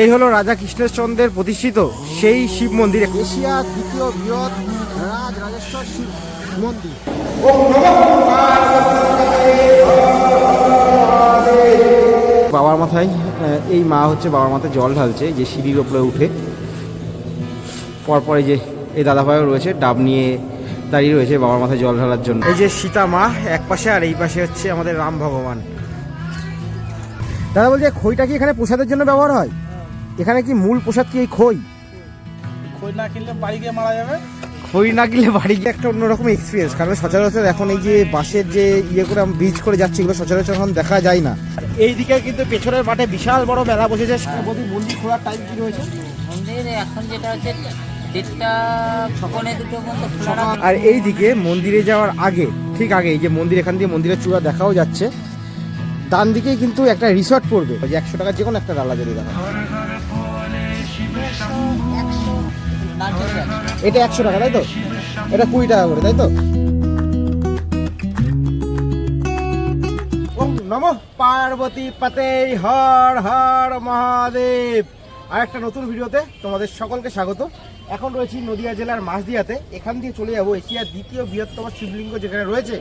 এই হলো রাজা কৃষ্ণচন্দ্রের প্রতিষ্ঠিত সেই শিব মন্দির। এশিয়ার দ্বিতীয় বৃহৎ রাজ রাজেশ্বর শিব মন্দির। বাবার মাথায় এই মা হচ্ছে বাবার মাথায় জল ঢালছে যে সিঁড়ির ওপরে উঠে। পরপরে যে এই দাদাভাইও রয়েছে ডাব নিয়ে দাঁড়িয়ে রয়েছে বাবার মাথায় জল ঢালার জন্য। এই যে সীতা মা এক পাশে আর এই পাশে হচ্ছে আমাদের রাম ভগবান। দাদা বলছে খইটা কি এখানে প্রসাদের জন্য ব্যবহার হয়? এখানে কি মূল প্রসাদ কি এই খই? খই না কিনলে বাড়ি গিয়ে মারা যাবে? খই না গেলে বাড়ি গিয়ে একটা অন্যরকম এক্সপিরিয়েন্স কারণ সচরাচর এখন এই যে বাসের যে ইয়ে করে ব্রিজ করে যাচ্ছে এগুলো সচরাচর এখন দেখা যায় না। এইদিকে কিন্তু পেছনের মাঠে বিশাল বড় মেলা বসেছে মন্দির খোলার টাইম কি রয়েছে? মন্দির এখন যেটা হচ্ছে দেড়টা পৌনে দুটো পর্যন্ত খোলা রাখা আর এই দিকে মন্দিরে যাওয়ার আগে ঠিক আগে এই যে মন্দির এখান দিয়ে মন্দিরের চূড়া দেখাও যাচ্ছে। ডান দিকেই কিন্তু একটা রিসর্ট পড়বে। ওই যে একশো টাকার যে কোনো একটা ডালা যদি দেখা। এটা একশো টাকা তাই তো? এটা কুড়ি টাকা করে তাই তো? নমঃ পার্বতী পাতে হর হর মহাদেব। আর একটা নতুন ভিডিওতে তোমাদের সকলকে স্বাগত। এখন রয়েছি নদিয়া জেলার মাঝদিয়াতে এখান দিয়ে চলে যাব এশিয়ার দ্বিতীয় বৃহত্তম শিবলিঙ্গ যেখানে রয়েছে,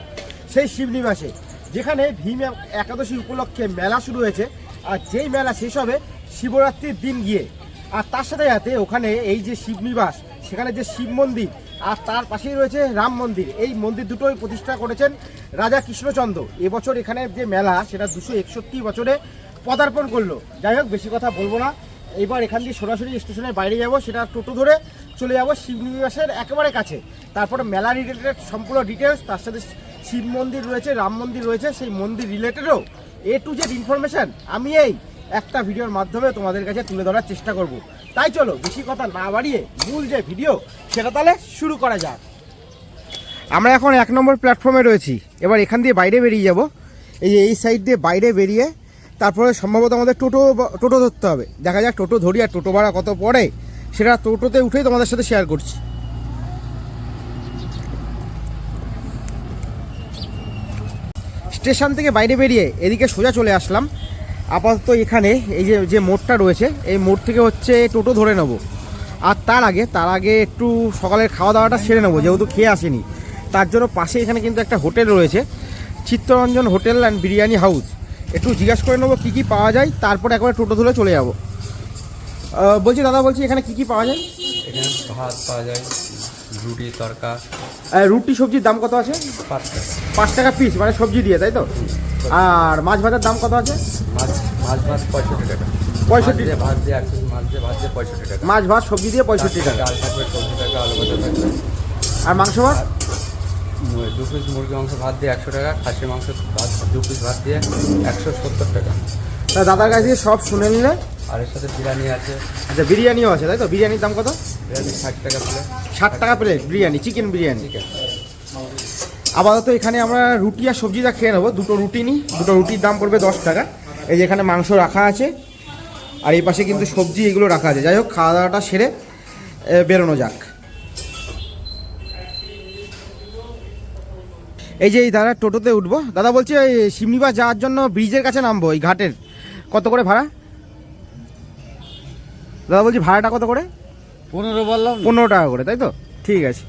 সেই শিবনিবাসে। যেখানে ভীম একাদশী উপলক্ষে মেলা শুরু হয়েছে, আর যেই মেলা শেষ হবে শিবরাত্রির দিন গিয়ে। আর তার সাথে সাথে ওখানে এই যে শিবনিবাস, সেখানে যে শিব মন্দির, আর তার পাশেই রয়েছে রাম মন্দির। এই মন্দির দুটোই প্রতিষ্ঠা করেছেন রাজা কৃষ্ণচন্দ্র। এবছর এখানে যে মেলা, সেটা দুশো একষট্টি বছরে পদার্পণ করল। যাই হোক, বেশি কথা বলব না। এবার এখান দিয়ে সরাসরি স্টেশনের বাইরে যাব, সেটা টোটো ধরে চলে যাব শিবনিবাসের একেবারে কাছে। তারপরে মেলা রিলেটেড সম্পূর্ণ ডিটেলস তার সাথে শিব মন্দির রয়েছে, রাম মন্দির রয়েছে, সেই মন্দির রিলেটেডও এ টু জেড ইনফরমেশন আমি এই একটা ভিডিওর মাধ্যমে তোমাদের কাছে তুলে ধরার চেষ্টা করব। তাই চলো, বেশি কথা না বাড়িয়ে মূল যে ভিডিও, সেটা তাহলে শুরু করা যাক। আমরা এখন এক নম্বর প্ল্যাটফর্মে রয়েছি। এবার এখান দিয়ে বাইরে বেরিয়ে যাব। এই এই সাইড দিয়ে বাইরে বেরিয়ে তারপরে সম্ভবত আমাদের টোটো টোটো ধরতে হবে। দেখা যাক টোটো ধরি আর টোটো ভাড়া কত পড়ে, সেটা টোটোতে উঠেই তোমাদের সাথে শেয়ার করছি। স্টেশন থেকে বাইরে বেরিয়ে এদিকে সোজা চলে আসলাম। আপাতত এখানে এই যে যে মোড়টা রয়েছে, এই মোড় থেকে হচ্ছে টোটো ধরে নেব। আর তার আগে তার আগে একটু সকালের খাওয়া দাওয়াটা সেরে নেব, যেহেতু খেয়ে আসেনি। তার জন্য পাশে এখানে কিন্তু একটা হোটেল রয়েছে, Chittaranjan hotel and biryani house. একটু জিজ্ঞাসা করে নেব কী কী পাওয়া যায় তারপর একবার টোটো ধরে চলে যাব। বলছি দাদা বলছি এখানে কী কী পাওয়া যায়? এখানে ভাত পাওয়া যায় রুটি তরকা। রুটি সবজির দাম কত আছে? পাঁচ টাকা। পাঁচ টাকা পিস মানে সবজি দিয়ে তাই তো? আর মাছ ভাজার দাম কত আছে? মাছ মাছ ভাত পঁয়ষট্টি টাকা। পঁয়ষট্টি ভাত দিয়ে একশো মাছ দিয়ে ভাত দিয়ে পঁয়ষট্টি টাকা। মাছ ভাত সবজি দিয়ে পঁয়ষট্টি টাকা। ডাল থাকবে সবজি টাকা আলু ভাজা থাকবে। আর মাংস ভাত? দু পিস মুরগি মাংস ভাত দিয়ে একশো টাকা খাসি মাংস দু পিস ভাত দিয়ে একশো সত্তর টাকা। তা দাদার কাছ দিয়ে সব শুনে নিলে? আর এর সাথে বিরিয়ানি আছে। আচ্ছা বিরিয়ানিও আছে তাই তো? বিরিয়ানির দাম কত? বিরিয়ানি ষাট টাকা প্লেট ষাট টাকা প্লেট বিরিয়ানি চিকেন বিরিয়ানি। আপাতত এখানে আমরা রুটি আর সবজিটা খেয়ে নেব দুটো রুটি নিই দুটো রুটির দাম পড়বে দশ টাকা। এই যে এখানে মাংস রাখা আছে আর এই পাশে কিন্তু সবজি এগুলো রাখা আছে। যাই হোক খাওয়া দাওয়াটা সেরে বেরোনো যাক। এই যে এই দাদা টোটোতে উঠবো। দাদা বলছি ওই শিমনিবাস যাওয়ার জন্য ব্রিজের কাছে নামবো এই ঘাটের। কত করে ভাড়া? দাদা বলছি ভাড়াটা কত করে? পনেরো বললাম। পনেরো টাকা করে তাই তো? ঠিক আছে।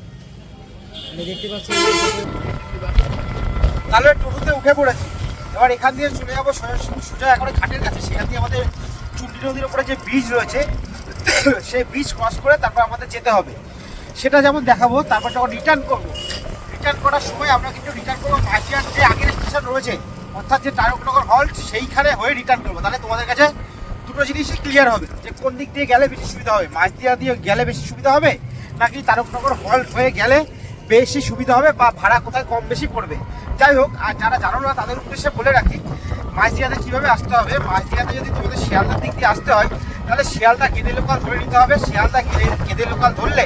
তাহলে টোটোতে উঠে পড়েছি। এবার এখান দিয়ে চলে যাব সোজা সোজা এখন ঘাটের কাছে। সেখান দিয়ে আমাদের চুন্ডি নদীর উপরে যে ব্রিজ রয়েছে সেই ব্রিজ ক্রস করে তারপর আমাদের যেতে হবে। সেটা যেমন দেখাবো তারপর যখন রিটার্ন করব রিটার্ন করার সময় আমরা কিন্তু রিটার্ন করব। মাঝিয়ার যে আগের স্টেশন রয়েছে। অর্থাৎ যে তারকনগর হল্ট সেইখানে হয়ে রিটার্ন করব। তাহলে তোমাদের কাছে দুটো জিনিসই ক্লিয়ার হবে। যে কোন দিক দিয়ে গেলে বেশি সুবিধা হবে? মাঝদিয়া দিয়ে গেলে বেশি সুবিধা হবে? নাকি তারকনগর হল্ট হয়ে গেলে বেশি সুবিধা হবে? বা ভাড়া কোথায় কম বেশি পড়বে? যাই হোক, আর যারা জানো না, তাদের উদ্দেশ্যে বলে রাখি মাঝদিয়াতে কীভাবে আসতে হবে? মাঝদিয়াতে যদি তোমাদের শিয়ালদার দিক দিয়ে আসতে হয়, তাহলে শিয়ালদা গেদে লোকাল ধরে নিতে হবে। শিয়ালদা গেদে গেদে লোকাল ধরলে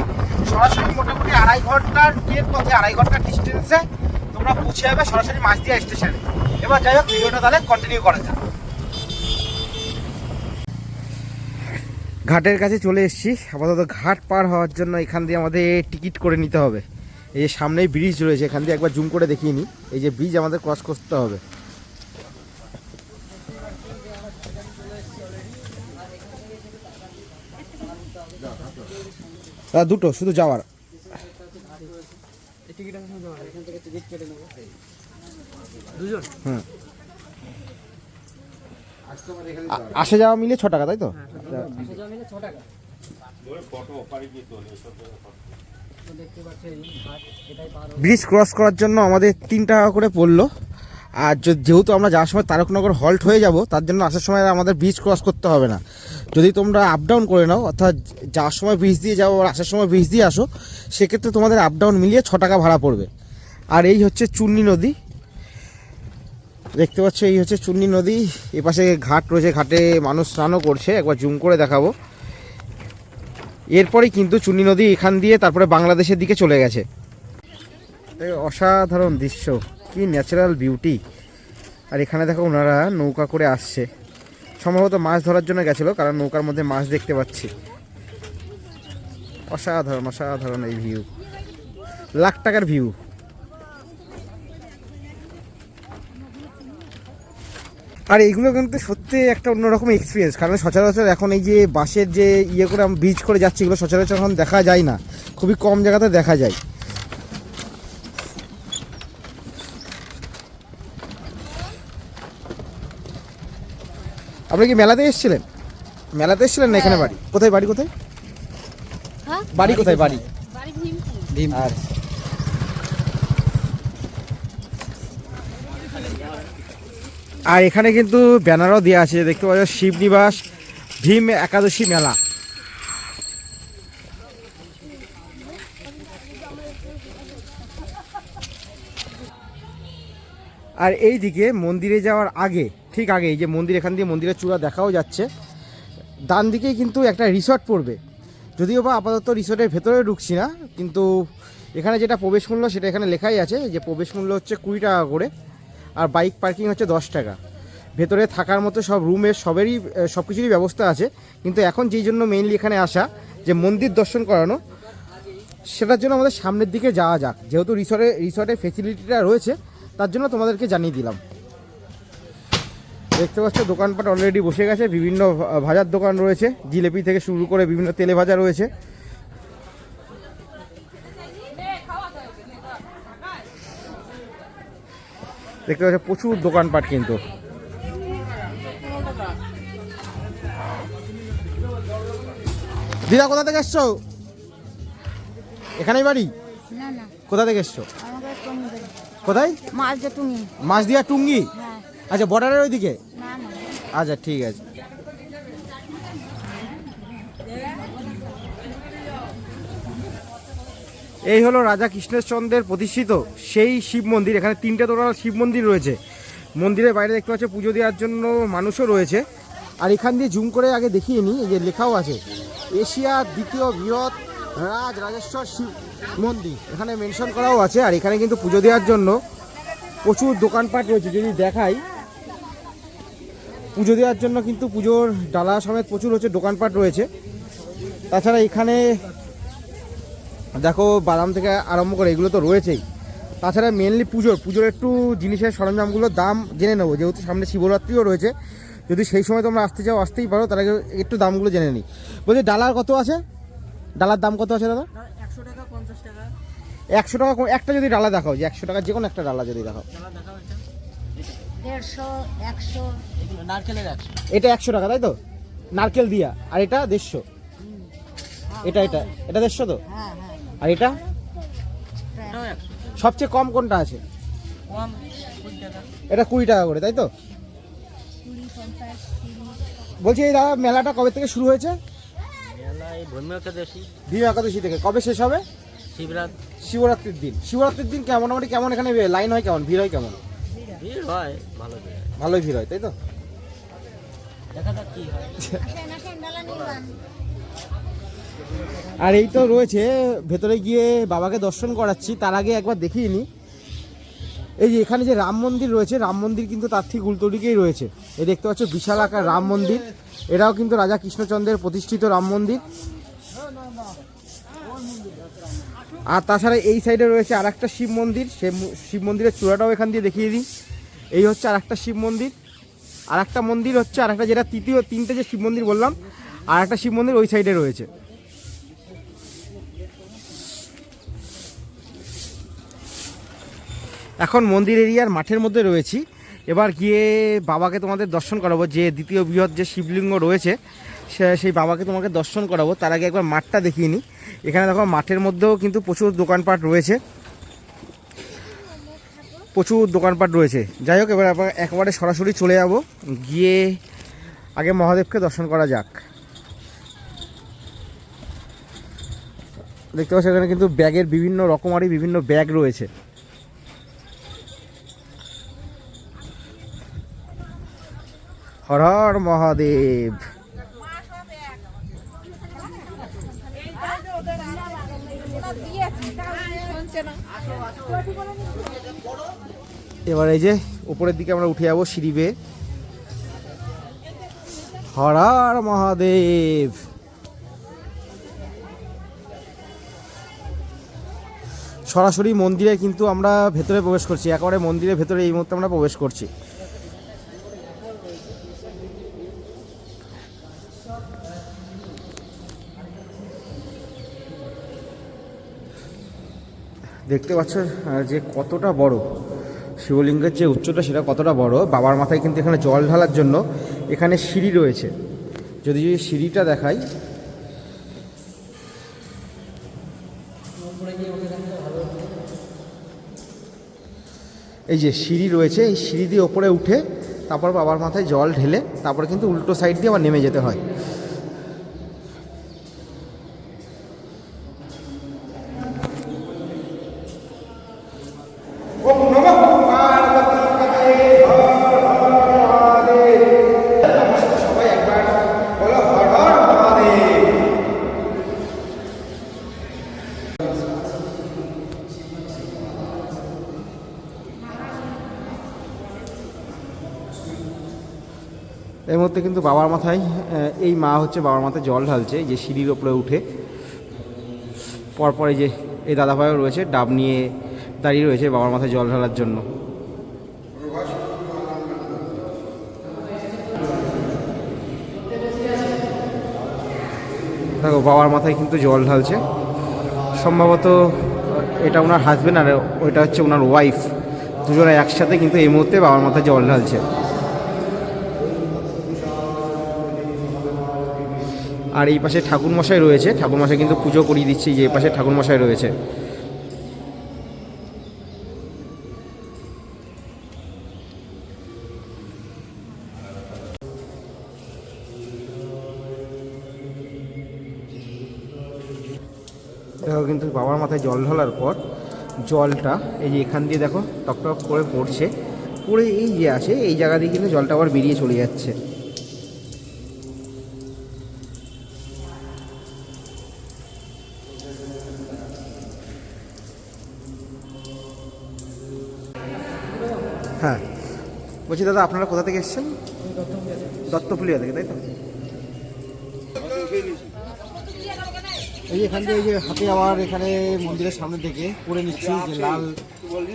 সরাসরি মোটামুটি আড়াই ঘণ্টার ট্রেন পথে আড়াই ঘণ্টার ডিস্টেন্সে তোমরা পৌঁছে যাবে সরাসরি মাঝদিয়া স্টেশনে এবার যাই হোক ভিডিওটা তাহলে কন্টিনিউ করা যাক। ঘাটের কাছে চলে এসেছি। আপাতত ঘাট পার হওয়ার জন্য এখান দিয়ে আমাদের টিকিট করে নিতে হবে। এই যে সামনেই ব্রিজ রয়েছে, এখান দিয়ে একবার জুম করে দেখিয়ে নিই। এই যে ব্রিজ আমাদের ক্রস করতে হবে। দুটো শুধু যাওয়ার। আসা যাওয়া মিলে ছ টাকা তাই তো? ব্রিজ ক্রস করার জন্য আমাদের তিন টাকা করে পড়ল। আর যেহেতু আমরা যাওয়ার সময় তারকনগর হল্ট হয়ে যাব, তার জন্য আসার সময় আমাদের ব্রিজ ক্রস করতে হবে না। যদি তোমরা আপ ডাউন করে নাও, অর্থাৎ যাওয়ার সময় ব্রিজ দিয়ে যাও আর আসার সময় ব্রিজ দিয়ে আসো, সেক্ষেত্রে তোমাদের আপ ডাউন মিলিয়ে ছ টাকা ভাড়া পড়বে। আর এই হচ্ছে চুন্নি নদী। দেখতে পাচ্ছ, এই হচ্ছে চুন্নি নদী। এপাশে ঘাট রয়েছে, ঘাটে মানুষ স্নানও করছে, একবার জুম করে দেখাবো। এরপরেই কিন্তু চুন্নি নদী এখান দিয়ে তারপরে বাংলাদেশের দিকে চলে গেছে। অসাধারণ দৃশ্য। কি ন্যাচারাল বিউটি আর এখানে দেখো ওনারা নৌকা করে আসছে। সম্ভবত মাছ ধরার জন্য গেছিল, কারণ নৌকার মধ্যে মাছ দেখতে পাচ্ছি। অসাধারণ অসাধারণ এই ভিউ লাখ টাকার ভিউ আর এইগুলো কিন্তু সত্যি একটা অন্যরকম এক্সপিরিয়েন্স কারণ সচরাচর এখন এই যে বাসের যে ইয়ে করে আমি ব্রিজ করে যাচ্ছে, এগুলো সচরাচর এখন দেখা যায় না। খুবই কম জায়গাতে দেখা যায়। আপনি কি মেলাতে এসেছিলেন? মেলাতে এসেছিলেন না এখানে বাড়ি? কোথায় বাড়ি কোথায়? হ্যাঁ? বাড়ি কোথায় বাড়ি? বাড়ি ভীমপুর আর আর এখানে কিন্তু ব্যানারও দেওয়া আছে দেখতে পাওয়া পাচ্ছ শিবনিবাস ভীম একাদশী মেলা। আর এই দিকে মন্দিরে যাওয়ার আগে ঠিক আগে এই যে মন্দির, এখান দিয়ে মন্দিরের চূড়া দেখাও যাচ্ছে। ডান দিকেই কিন্তু একটা রিসর্ট পড়বে। যদিও বা আপাতত রিসোর্টের ভেতরে ঢুকছি না, কিন্তু এখানে যেটা প্রবেশ মূল্য সেটা এখানে লেখাই আছে যে প্রবেশ মূল্য হচ্ছে কুড়ি টাকা করে, আর বাইক পার্কিং হচ্ছে দশ টাকা। ভেতরে থাকার মতো সব রুমের সবেরই সব কিছুরই ব্যবস্থা আছে, কিন্তু এখন যেই জন্য মেইনলি এখানে আসা যে মন্দির দর্শন করানো, সেটার জন্য আমাদের সামনের দিকে যাওয়া যাক। যেহেতু রিসর্টে রিসর্টের ফেসিলিটিটা রয়েছে, তার জন্য তোমাদেরকে জানিয়ে দিলাম। দেখতে পাচ্ছ দোকানপাট অলরেডি বসে গেছে বিভিন্ন ভাজার দোকান রয়েছে জিলেপি থেকে শুরু করে বিভিন্ন তেলে ভাজা রয়েছে। দেখতে পাচ্ছ প্রচুর দোকানপাট কিন্তু। দিদা কোথা থেকে এসছো? এখানেই বাড়ি? কোথা থেকে এসছো? কোথায়? মাছ দিয়া টুঙ্গি। হ্যাঁ। আচ্ছা বর্ডারের ওইদিকে? আচ্ছা ঠিক আছে। এই হলো রাজা কৃষ্ণচন্দ্রের প্রতিষ্ঠিত সেই শিব মন্দির। এখানে তিনটে তোলার শিব মন্দির রয়েছে। মন্দিরের বাইরে দেখতে পাচ্ছ, পুজো দেওয়ার জন্য মানুষও রয়েছে। আর এখান দিয়ে জুম করে আগে দেখিয়ে নিই যে লেখাও আছে এশিয়ার দ্বিতীয় বৃহৎ রাজ রাজেশ্বর শিব মন্দির। এখানে মেনশন করাও আছে, আর এখানে কিন্তু পুজো দেওয়ার জন্য প্রচুর দোকানপাট রয়েছে। যদি দেখাই পুজো দেওয়ার জন্য কিন্তু পুজোর ডালা সমেত প্রচুর হচ্ছে দোকানপাট রয়েছে। তাছাড়া এখানে দেখো বাদাম থেকে আরম্ভ করে এগুলো তো রয়েছেই। তাছাড়া মেনলি পুজোর পুজোর একটু জিনিসের সরঞ্জামগুলোর দাম জেনে নেব যেহেতু সামনে শিবরাত্রিও রয়েছে। যদি সেই সময় তোমরা আসতে চাও আসতেই পারো তার আগে একটু দামগুলো জেনে নিই। বলছি ডালার কত আছে? ডালার দাম কত আছে দাদা? একশো টাকা পঞ্চাশ টাকা। একশো টাকা একটা যদি ডালা দেখাও যে একশো টাকা যে কোনো একটা ডালা যদি দেখাও। দেড়শো একশো। নারকেলের একশো। এটা একশো টাকা তাই তো? নারকেল দিয়া আর এটা দেড়শো। এটা এটা এটা দেড়শো তো? হ্যাঁ হ্যাঁ আর এটা? সবচেয়ে কম কোনটা আছে? কম কুড়ি টাকা। এটা কুড়ি টাকা করে তাই তো? বলছি এই দাদা মেলাটা কবে থেকে শুরু হয়েছে? ভীম একাদশী। থেকে। কবে শেষ হবে? শিবরাত। শিবরাত্রির দিন। শিবরাত্রির দিন কেমন? মোটামুটি কেমন এখানে লাইন হয় কেমন? ভিড় হয় কেমন? ভিড় হয় ভালো ভিড় হয়। ভালোই ভিড় হয় তাই তো? দেখা যাক কি হয়। আর এই তো রয়েছে ভেতরে গিয়ে বাবাকে দর্শন করাচ্ছি তার আগে একবার দেখিয়ে নিই এই যে এখানে যে রাম মন্দির রয়েছে রাম মন্দির কিন্তু তার ঠিক উল্টো দিকেই রয়েছে। এই দেখতে পাচ্ছ বিশাল আকার রাম মন্দির। এটাও কিন্তু রাজা কৃষ্ণচন্দ্রের প্রতিষ্ঠিত রাম মন্দির। আর তাছাড়া এই সাইডে রয়েছে আর একটা শিব মন্দির, সে শিব মন্দিরের চূড়াটাও এখান দিয়ে দেখিয়ে দিই। এই হচ্ছে আর একটা শিব মন্দির আর একটা মন্দির হচ্ছে আর একটা যেটা তৃতীয়, তিনটে যে শিব মন্দির বললাম আর একটা শিব মন্দির ওই সাইডে রয়েছে। এখন মন্দির এরিয়ার মাঠের মধ্যে রয়েছি। এবার গিয়ে বাবাকে তোমাদের দর্শন করাবো, যে দ্বিতীয় বৃহৎ যে শিবলিঙ্গ রয়েছে সেই বাবাকে তোমাকে দর্শন করাবো। তার আগে একবার মাঠটা দেখিয়ে নিই। এখানে দেখো মাঠের মধ্যেও কিন্তু প্রচুর দোকানপাট রয়েছে। প্রচুর দোকানপাট রয়েছে। যাই হোক, এবার একেবারে সরাসরি চলে যাব। গিয়ে আগে মহাদেবকে দর্শন করা যাক। দেখতে পাচ্ছ, এখানে কিন্তু ব্যাগের বিভিন্ন রকমারি বিভিন্ন ব্যাগ রয়েছে। হর হর মহাদেব। এবার এই যে উপরের দিকে আমরা উঠে যাব সিঁড়ি বেয়ে। হরার হর মহাদেব। সরাসরি মন্দিরে কিন্তু আমরা ভেতরে প্রবেশ করছি। একেবারে মন্দিরের ভেতরে এই মুহূর্তে আমরা প্রবেশ করছি। দেখতে পাচ্ছ যে কতটা বড়, শিবলিঙ্গের যে উচ্চতা সেটা কতটা বড়, বাবার মাথায় কিন্তু এখানে জল ঢালার জন্য এখানে সিঁড়ি রয়েছে। যদি যদি সিঁড়িটা দেখাই, এই যে সিঁড়ি রয়েছে, এই সিঁড়ি দিয়ে ওপরে উঠে তারপর বাবার মাথায় জল ঢেলে তারপরে কিন্তু উল্টো সাইড দিয়ে আবার নেমে যেতে হয়। মুহূর্তে কিন্তু বাবার মাথায় এই মা হচ্ছে বাবার মাথায় জল ঢালছে যে সিঁড়ির ওপরে উঠে। পরপরে যে এই দাদাভাইও রয়েছে, ডাব নিয়ে দাঁড়িয়ে রয়েছে বাবার মাথায় জল ঢালার জন্য। দেখো, বাবার মাথায় কিন্তু জল ঢালছে। সম্ভবত এটা ওনার হাজবেন্ড আর ওইটা হচ্ছে ওনার ওয়াইফ দুজনে একসাথে কিন্তু এই মুহূর্তে বাবার মাথায় জল ঢালছে। আর এই পাশে ঠাকুরমশাই রয়েছে। ঠাকুরমশাই কিন্তু পুজো করিয়ে দিচ্ছে যে এই পাশে ঠাকুরমশাই রয়েছে। দেখো কিন্তু বাবার মাথায় জল ঢালার পর জলটা, এই যে এখান দিয়ে দেখো টপ টপ করে পড়ছে। পড়ে এই যে আছে, এই জায়গা দিয়ে কিন্তু জলটা আবার বেরিয়ে চলে যাচ্ছে। বলছি দাদা আপনারা কোথা থেকে এসেছেন? দত্তপুলিয়া থেকে তাই তো? এই যে এখান থেকে যে হাতে আবার এখানে মন্দিরের সামনে থেকে করে নিচ্ছি যে লাল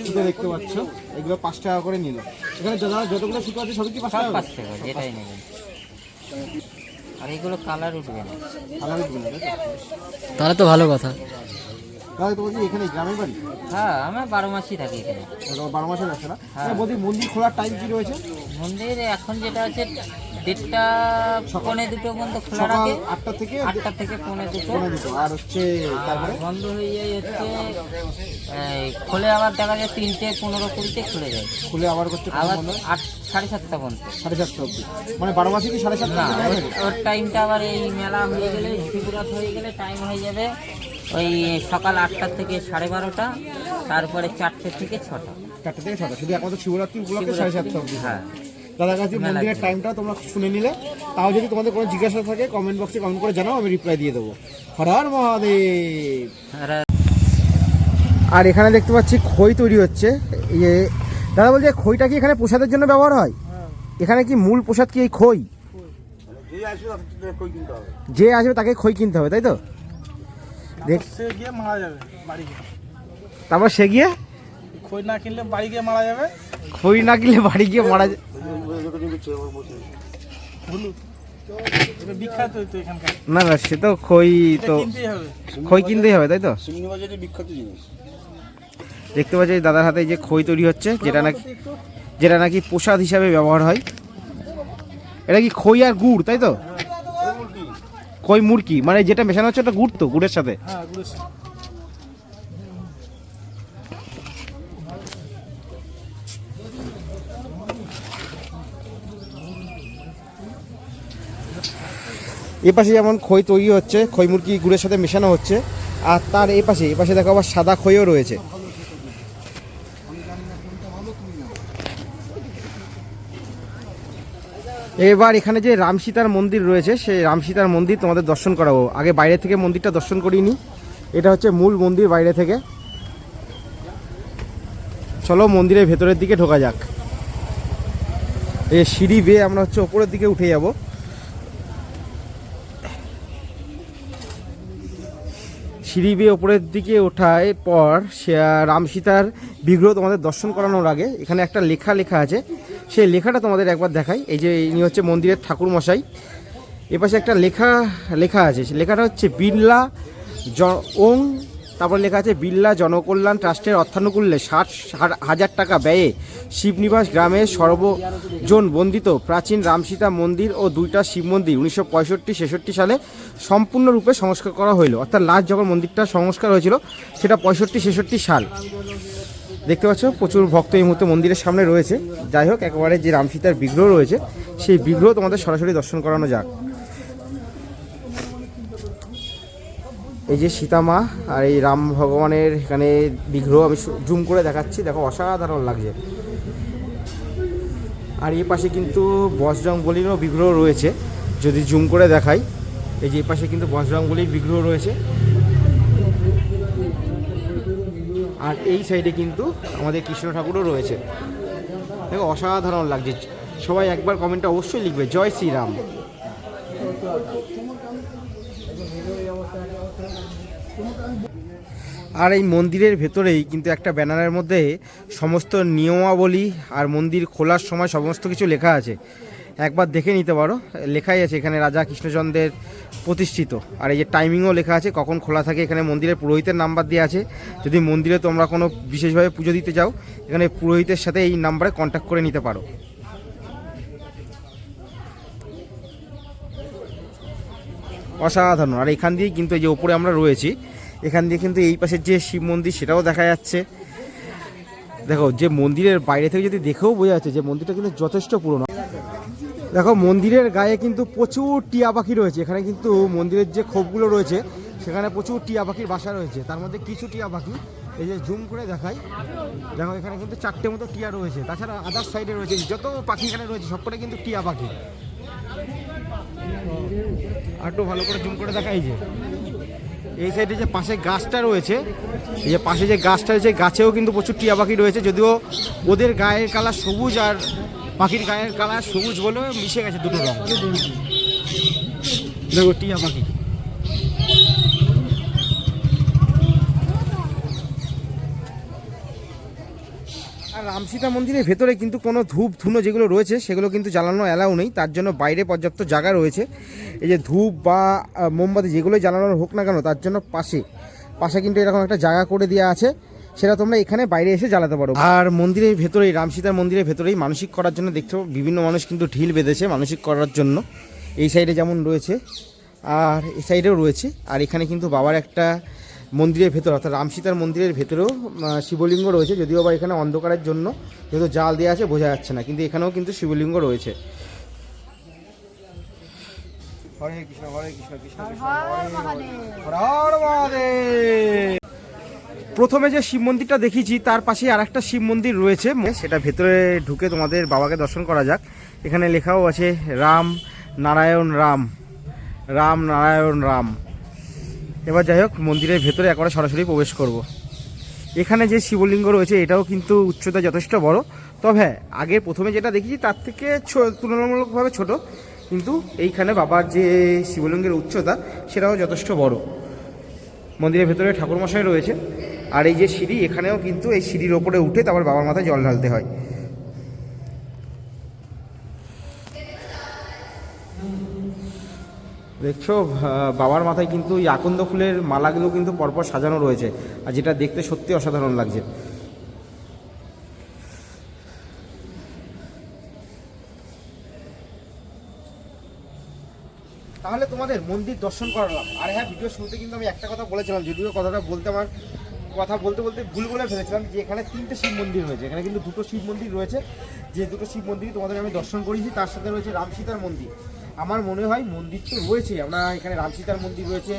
সুতো দেখতে পাচ্ছ। এগুলো পাঁচ টাকা করে নিল। এখানে যত যতগুলো সুতো আছে সবই কি পাঁচ টাকা পাঁচ টাকা যেটাই নেবেন। আর এগুলো কালার উঠবে না। আলাদা দিবেন তাই তো? তাহলে তো ভালো কথা। তাহলে তো বলছি এখানে গ্রামের বাড়ি? হ্যাঁ আমার বারো মাসই থাকি এখানে। বারো মাসের ব্যবসা না? হ্যাঁ। বলছি মন্দির খোলার টাইম কি রয়েছে? মন্দির এখন যেটা আছে দেড়টা পৌনে দুটো পর্যন্ত খোলা রাখে। আটটা থেকে আটটা থেকে পৌনে দুটো। আর হচ্ছে তারপরে? বন্ধ হয়ে যায় হচ্ছে খুলে আবার দেখা যায় তিনটে পনেরো কুড়িতে খুলে যায়। খুলে আবার কখন আবার আট সাড়ে সাতটা পর্যন্ত। সাড়ে চারটা অবধি। মানে বারো মাসে কি সাড়ে খোলা ওর- টাইমটা আবার এই মেলা হয়ে গেলে শিবরাত হয়ে গেলে টাইম হয়ে যাবে। ওই সকাল আটটা থেকে সাড়ে বারোটা তারপরে চারটে থেকে ছটা। চারটে থেকে ছটা শুধু একমাত্র শিবরাত্রি উপলক্ষে সাড়ে সাতটা অবধি। হ্যাঁ। দাদার কাছে মন্দিরের? টাইমটা তোমরা শুনে নিলে। তাও যদি তোমাদের কোনো জিজ্ঞাসা থাকে কমেন্ট বক্সে কমেন্ট করে জানাও আমি রিপ্লাই দিয়ে দেবো। হর হর মহাদেব। আর আর এখানে দেখতে পাচ্ছি খই তৈরি হচ্ছে। ইয়ে দাদা বলছে খইটা কি এখানে প্রসাদের জন্য ব্যবহার হয়? এখানে কি মূল প্রসাদ কি এই খই? যে আসবে তাকে খই কিনতে হবে তাই তো? সে গিয়ে মারা যাবে বাড়ি গিয়ে। তারপর সে গিয়ে? খই না কিনলে বাড়ি গিয়ে মারা যাবে। খই না কিনলে বাড়ি গিয়ে মারা যা- বিখ্যাত না না সে তো খই তো খই কিনতেই হবে তাই তো? দেখতে পাচ্ছি দাদার হাতে যে খই তৈরি হচ্ছে যেটা নাকি যেটা নাকি প্রসাদ হিসাবে ব্যবহার হয়। এটা কি খই আর গুড় তাই তো? খই মুরকি মানে যেটা মেশানো হচ্ছে ওটা গুড় তো গুড়ের সাথে। হ্যাঁ গুড়ের সাথে। এ পাশে যেমন খই তৈরি হচ্ছে খই মুরগি গুড়ের সাথে মেশানো হচ্ছে আর তার এ পাশে এ পাশে দেখো আবার সাদা খইও রয়েছে। এবার এখানে যে রামসীতার মন্দির রয়েছে, সেই রামসীতার মন্দির তোমাদের দর্শন করাবো। আগে বাইরে থেকে মন্দিরটা দর্শন করিনি। এটা হচ্ছে মূল মন্দির বাইরে থেকে। চলো মন্দিরের ভেতরের দিকে ঢোকা যাক। এই সিঁড়ি বেয়ে আমরা হচ্ছে ওপরের দিকে উঠে যাব। সিঁড়ি বেয়ে ওপরের দিকে ওঠায় পর সে, রাম সীতার বিগ্রহ তোমাদের দর্শন করানোর আগে এখানে একটা লেখা লেখা আছে। সেই লেখাটা তোমাদের একবার দেখাই। এই যে ইনি হচ্ছে মন্দিরের ঠাকুর মশাই এপাশে একটা লেখা লেখা আছে। লেখাটা হচ্ছে বিড়লা জ ওং, তারপর লেখা আছে বিড়লা জনকল্যাণ ট্রাস্টের অর্থানুকূল্যে ষাট হাজার টাকা ব্যয়ে শিবনিবাস গ্রামে সর্বজন বন্দিত প্রাচীন রামসীতা মন্দির ও দুইটা শিব মন্দির উনিশশো পঁয়ষট্টি, ছেষট্টি সালে সম্পূর্ণরূপে সংস্কার করা হলো অর্থাৎ লাস্ট যখন মন্দিরটা সংস্কার হয়েছিল, সেটা পঁয়ষট্টি, ছেষট্টি সাল। দেখতে পাচ্ছ, প্রচুর ভক্ত এই মুহূর্তে মন্দিরের সামনে রয়েছে। যাই হোক, একেবারে যে রামসীতার বিগ্রহ রয়েছে, সেই বিগ্রহ তোমাদের সরাসরি দর্শন করানো যাক। এই যে সীতামা আর এই রাম ভগবানের এখানে বিগ্রহ, আমি জুম করে দেখাচ্ছি। দেখো, অসাধারণ লাগছে। আর এই পাশে কিন্তু বজরং বলিরও বিগ্রহ রয়েছে। যদি জুম করে দেখাই, এই যে পাশে কিন্তু বজরং বলির বিগ্রহ রয়েছে। আর এই সাইডে কিন্তু আমাদের কৃষ্ণ ঠাকুরও রয়েছে। দেখো, অসাধারণ লাগছে। সবাই একবার কমেন্টে অবশ্যই লিখবে। জয় শ্রীরাম। আর এই মন্দিরের ভেতরেই কিন্তু একটা ব্যানারের মধ্যে সমস্ত নিয়মাবলী আর মন্দির খোলার সময় সমস্ত কিছু লেখা আছে। একবার দেখে নিতে পারো। লেখাই আছে এখানে রাজা কৃষ্ণচন্দ্রের প্রতিষ্ঠিত। আর এই যে টাইমিংও লেখা আছে, কখন খোলা থাকে, এখানে মন্দিরের পুরোহিতের নাম্বার দেওয়া আছে। যদি মন্দিরে তোমরা কোনো বিশেষভাবে পুজো দিতে যাও এখানে পুরোহিতের সাথে এই নাম্বারে কন্ট্যাক্ট করে নিতে পারো। অসাধারণ। আর এখান দিয়েই কিন্তু এই যে ওপরে আমরা রয়েছি, এখান দিয়ে কিন্তু এই পাশের যে শিব মন্দির, সেটাও দেখা যাচ্ছে। দেখো, যে মন্দিরের বাইরে থেকে যদি দেখেও বোঝা যাচ্ছে যে মন্দিরটা কিন্তু যথেষ্ট পুরনো। দেখো, মন্দিরের গায়ে কিন্তু প্রচুর টিয়া পাখি রয়েছে। এখানে কিন্তু মন্দিরের যে খোপগুলো রয়েছে, সেখানে প্রচুর টিয়া পাখির বাসা রয়েছে। তার মধ্যে কিছু টিয়া পাখি, এই যে জুম করে দেখাই, দেখো, এখানে কিন্তু চারটে মতো টিয়া রয়েছে। তাছাড়া আদার সাইডে রয়েছে, যত পাখি এখানে রয়েছে সবকটা কিন্তু টিয়া পাখি। আর একটু ভালো করে জুম করে দেখাই যে। এই সাইডে যে পাশে গাছটা রয়েছে, এই যে পাশে যে গাছটা রয়েছে, গাছেও কিন্তু প্রচুর টিয়া পাখি রয়েছে। যদিও ওদের গায়ের কালার সবুজ আর পাখির গায়ের কালার সবুজ বলে মিশে গেছে দুটো রং। দেখো, টিয়া পাখি। আর রামসীতা মন্দিরের ভেতরে কিন্তু কোনো ধূপ ধুনো যেগুলো রয়েছে, সেগুলো কিন্তু জ্বালানো অ্যালাউ নেই। তার জন্য বাইরে পর্যাপ্ত জায়গা রয়েছে। এই যে ধূপ বা মোমবাতি যেগুলোই জ্বালানো হোক না কেন, তার জন্য পাশে পাশে কিন্তু এরকম একটা জায়গা করে দেওয়া আছে। সেটা তোমরা এখানে বাইরে এসে জ্বালাতে পারো। আর মন্দিরের ভেতরেই রামসীতার মন্দিরের ভেতরেই মানসিক করার জন্য দেখতে পাবো বিভিন্ন মানুষ কিন্তু ঢিল বেঁধেছে মানসিক করার জন্য। এই সাইডে যেমন রয়েছে আর এই সাইডেও রয়েছে। আর এখানে কিন্তু বাবার একটা মন্দিরের ভেতর অর্থাৎ রামসীতার মন্দিরের ভেতরেও শিবলিঙ্গ রয়েছে। যদিও বা এখানে অন্ধকারের জন্য যেহেতু জাল দেওয়া আছে বোঝা যাচ্ছে না। কিন্তু এখানেও কিন্তু শিবলিঙ্গ রয়েছে। হরে কৃষ্ণ হরে কৃষ্ণ কৃষ্ণ কৃষ্ণ হরে হরে হর মহাদেব। প্রথমে যে শিব মন্দিরটা দেখিয়েছি তার পাশে আর একটা শিব মন্দির রয়েছে। সেটা ভেতরে ঢুকে তোমাদের বাবাকে দর্শন করা যাক। এখানে লেখাও আছে, রাম নারায়ণ রাম রাম নারায়ণ রাম। এবার যাই হোক, মন্দিরের ভেতরে একবারে সরাসরি প্রবেশ করব। এখানে যে শিবলিঙ্গ রয়েছে, এটাও কিন্তু উচ্চতা যথেষ্ট বড়। তবে হ্যাঁ আগে প্রথমে যেটা দেখেছি, তার থেকে তুলনামূলকভাবে ছোট। কিন্তু এইখানে বাবার যে শিবলিঙ্গের উচ্চতা, সেটাও যথেষ্ট বড়। মন্দিরের ভেতরে ঠাকুরমশাই রয়েছে। আর এই যে সিঁড়ি এখানেও কিন্তু এই সিঁড়ির ওপরে উঠে তারপর বাবার মাথায় জল ঢালতে হয়। দেখছ বাবার মাথায় কিন্তু এই আকন্দ ফুলের মালাগুলো কিন্তু পরপর সাজানো রয়েছে আর যেটা দেখতে সত্যি অসাধারণ লাগছে। তাহলে তোমাদের মন্দির দর্শন করালাম। আর হ্যাঁ ভিডিও শুরুতে কিন্তু আমি একটা কথা বলেছিলাম যদিও কথাটা বলতে আমার কথা বলতে বলতে ভুল বলে ফেলেছিলাম যে এখানে তিনটে শিব মন্দির রয়েছে। এখানে কিন্তু দুটো শিব মন্দির রয়েছে। যে দুটো শিব মন্দির তোমাদের আমি দর্শন করেছি তার সাথে রয়েছে রাম সীতার মন্দির। আমার মনে হয় মন্দির তো রয়েছে, আমরা এখানে রাম সীতার মন্দির রয়েছে,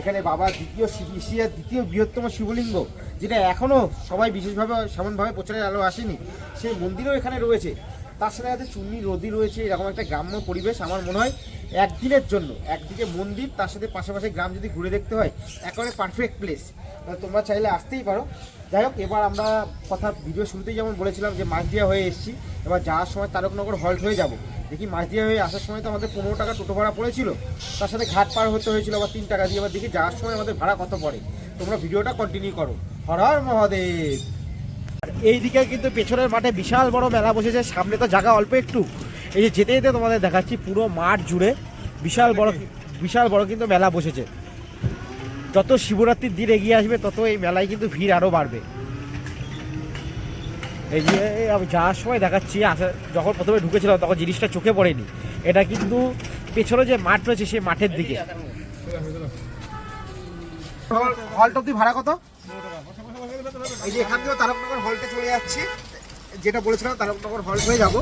এখানে বাবা দ্বিতীয় এশিয়ার দ্বিতীয় বৃহত্তম শিবলিঙ্গ, যেটা এখনও সবাই বিশেষভাবে সেমনভাবে প্রচারের আলো আসেনি, সেই মন্দিরও এখানে রয়েছে। তার সাথে সাথে চুন্নি নদী রয়েছে, এরকম একটা গ্রাম্য পরিবেশ আমার মনে হয় একদিনের জন্য, একদিকে মন্দির, তার সাথে পাশাপাশি গ্রাম যদি ঘুরে দেখতে হয়, একেবারে পারফেক্ট প্লেস তোমরা চাইলে আসতেই পারো। যাই হোক, এবার আমরা কথা ভিডিও শুরুতেই যেমন বলেছিলাম যে মাঝদিয়া হয়ে এসেছি, এবার যাওয়ার সময় তারকনগর হল্ট হয়ে যাব। দেখি মাঝদিয়া হয়ে আসার সময় তো আমাদের পনেরো টাকা টোটো ভাড়া পড়েছিল, তার সাথে ঘাট পার হতে হয়েছিল আবার তিন টাকা দিয়ে। এবার দেখি যাওয়ার সময় আমাদের ভাড়া কত পড়ে। তোমরা ভিডিওটা কন্টিনিউ করো। হর মহাদেব। এইদিকে কিন্তু পেছনের মাঠে বিশাল বড় মেলা বসেছে, সামনে তো জায়গা অল্প একটু। এই যে যেতে যেতে তোমাদের দেখাচ্ছি, পুরো মাঠ জুড়ে বিশাল বড় বিশাল বড় কিন্তু মেলা বসেছে। যত শিবরাত্রির দিন এগিয়ে আসবে, তত এই মেলায় কিন্তু ভিড় আরও বাড়বে। এই যে আমি যাওয়ার সময় দেখাচ্ছি, আসা যখন প্রথমে ঢুকেছিলাম, তখন জিনিসটা চোখে পড়েনি। এটা কিন্তু পেছনে যে মাঠ রয়েছে, সেই মাঠের দিকে। হলটা অব্দি ভাড়া কত? এই যে এখান থেকে তারকনগর হলটে চলে যাচ্ছি। যেটা বলেছিলাম, তারকনগর হল্ট হয়ে যাব।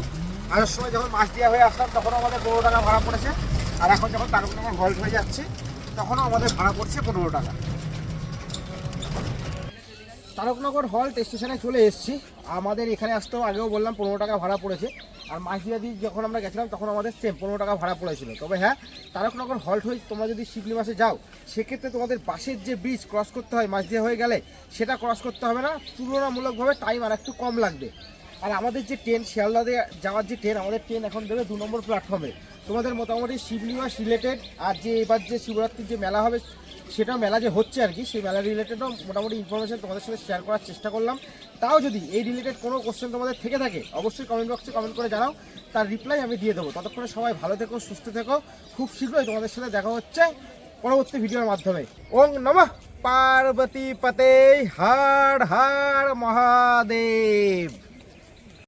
আসার সময় যখন মাছ দেওয়া হয়ে আসলাম তখন আমাদের পনেরো টাকা ভাড়া পড়েছে। আর এখন যখন তারকনগর হল্ট হয়ে যাচ্ছে তখনও আমাদের ভাড়া পড়ছে পনেরো টাকা। তারকনগর হল্ট স্টেশনে চলে এসেছি। আমাদের এখানে আসতেও আগেও বললাম পনেরো টাকা ভাড়া পড়েছে। আর মাঝদিয়াদি যখন আমরা গেছিলাম তখন আমাদের সেম পনেরো টাকা ভাড়া পড়েছিল। তবে হ্যাঁ তারকনগর হল্ট হয়ে তোমরা যদি শিবলি মাসে যাও, সেক্ষেত্রে তোমাদের বাসের যে ব্রিজ ক্রস করতে হয় মাঝদিয়া হয়ে গেলে, সেটা ক্রস করতে হবে না। তুলনামূলকভাবে টাইম আর একটু কম লাগবে। আর আমাদের যে ট্রেন শিয়ালদাতে যাওয়ার যে ট্রেন আমাদের ট্রেন এখন দেবে দু নম্বর প্ল্যাটফর্মে তোমাদের মোটামুটি শিবলি মাস রিলেটেড আর যে এবার যে শিবরাত্রির যে মেলা হবে, সেটা মেলা যে হচ্ছে আর কি, সেই মেলা রিলেটেডও মোটামুটি ইনফরমেশন তোমাদের সাথে শেয়ার করার চেষ্টা করলাম। তাও যদি এই রিলেটেড কোনো কোশ্চেন তোমাদের থেকে থাকে, অবশ্যই কমেন্ট বক্সে কমেন্ট করে জানাও। তার রিপ্লাই আমি দিয়ে দেবো। ততক্ষণে সবাই ভালো থেকো, সুস্থ থেকো। খুব শীঘ্রই তোমাদের সাথে দেখা হচ্ছে পরবর্তী ভিডিওর মাধ্যমে। ওং নমঃ পার্বতী পতে হর হর মহাদেব।